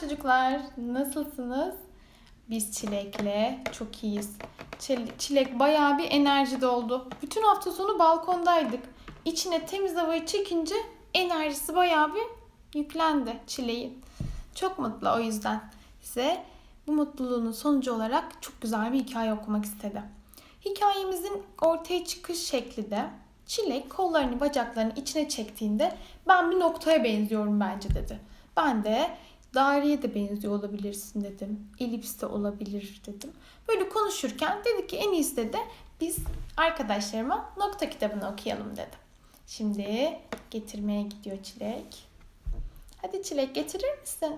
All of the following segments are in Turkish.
çocuklar. Nasılsınız? Biz Çilek'le çok iyiyiz. Çil- Çilek bayağı bir enerji doldu. Bütün hafta sonu balkondaydık. İçine temiz havayı çekince enerjisi bayağı bir yüklendi Çilek'in. Çok mutlu o yüzden. Size bu mutluluğunun sonucu olarak çok güzel bir hikaye okumak istedi. Hikayemizin ortaya çıkış şekli de Çilek kollarını bacaklarını içine çektiğinde ben bir noktaya benziyorum bence dedi. Ben de daireye de benziyor olabilirsin dedim. Elips de olabilir dedim. Böyle konuşurken dedi ki en iyisi de biz arkadaşlarıma nokta kitabını okuyalım dedi. Şimdi getirmeye gidiyor Çilek. Hadi Çilek getirir misin?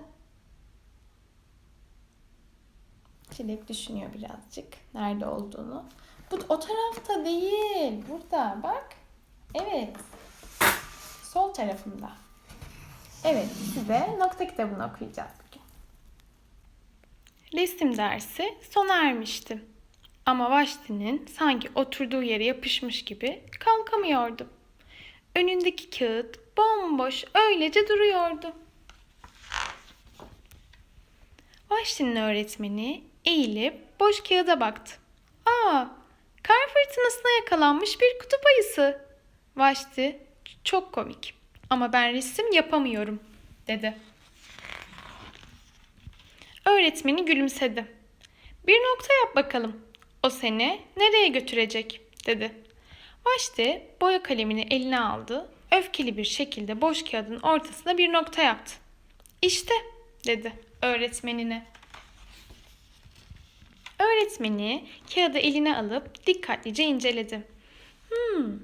Çilek düşünüyor birazcık nerede olduğunu. Bu o tarafta değil. Burada bak. Evet. Sol tarafında. Evet size nokta kitabını okuyacağız bugün. Resim dersi sona ermişti. Ama Vaşti'nin sanki oturduğu yere yapışmış gibi kalkamıyordu. Önündeki kağıt bomboş öylece duruyordu. Vaşti'nin öğretmeni eğilip boş kağıda baktı. Aa, kar fırtınasına yakalanmış bir kutup ayısı. Vaşti, çok komik ama ben resim yapamıyorum, dedi. Öğretmeni gülümsedi. Bir nokta yap bakalım. O seni nereye götürecek, dedi. Vaşti boya kalemini eline aldı. Öfkeli bir şekilde boş kağıdın ortasına bir nokta yaptı. İşte, dedi öğretmenine. Öğretmeni kağıdı eline alıp dikkatlice inceledi. Hmm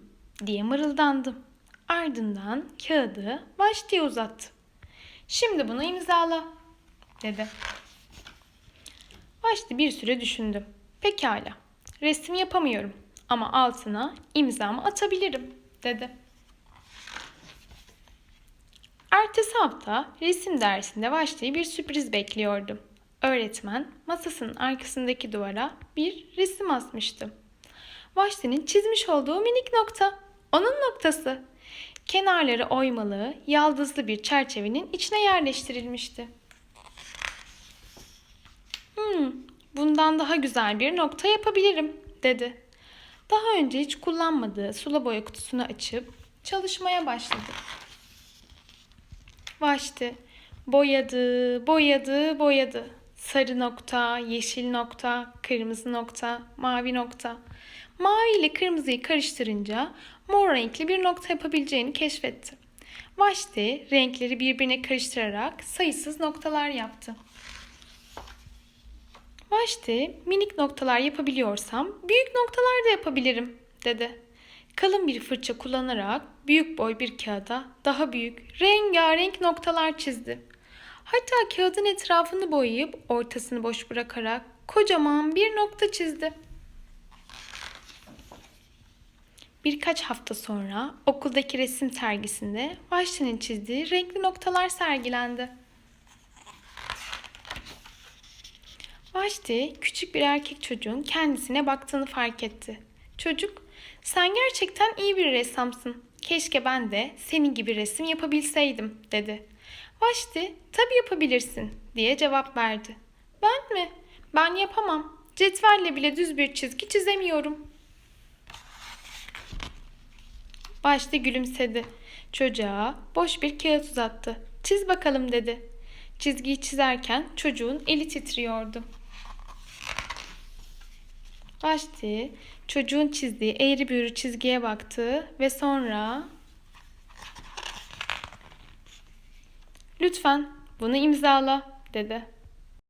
diye mırıldandı. Ardından kağıdı Vaşti'ye uzattı. Şimdi bunu imzala dedi. Vaşti bir süre düşündü. Pekala resim yapamıyorum ama altına imzamı atabilirim dedi. Ertesi hafta resim dersinde Vaşti'yi bir sürpriz bekliyordu. Öğretmen masasının arkasındaki duvara bir resim asmıştı. Vaşti'nin çizmiş olduğu minik nokta. Onun noktası. Kenarları oymalı, yaldızlı bir çerçevenin içine yerleştirilmişti. Hmm, bundan daha güzel bir nokta yapabilirim, dedi. Daha önce hiç kullanmadığı sula boya kutusunu açıp çalışmaya başladı. Vaşti boyadı, boyadı, boyadı. Sarı nokta, yeşil nokta, kırmızı nokta, mavi nokta. Mavi ile kırmızıyı karıştırınca mor renkli bir nokta yapabileceğini keşfetti. Vaşti renkleri birbirine karıştırarak sayısız noktalar yaptı. Vaşti minik noktalar yapabiliyorsam büyük noktalar da yapabilirim dedi. Kalın bir fırça kullanarak büyük boy bir kağıda daha büyük rengarenk noktalar çizdi. Hatta kağıdın etrafını boyayıp ortasını boş bırakarak kocaman bir nokta çizdi. Birkaç hafta sonra okuldaki resim sergisinde Vaşti'nin çizdiği renkli noktalar sergilendi. Vaşti küçük bir erkek çocuğun kendisine baktığını fark etti. Çocuk, sen gerçekten iyi bir ressamsın. Keşke ben de senin gibi resim yapabilseydim, dedi. Vaşti, tabii yapabilirsin, diye cevap verdi. Ben mi? Ben yapamam. Cetvelle bile düz bir çizgi çizemiyorum. Başta gülümsedi. Çocuğa boş bir kağıt uzattı. Çiz bakalım dedi. Çizgiyi çizerken çocuğun eli titriyordu. Başti çocuğun çizdiği eğri büğrü çizgiye baktı ve sonra Lütfen bunu imzala dedi.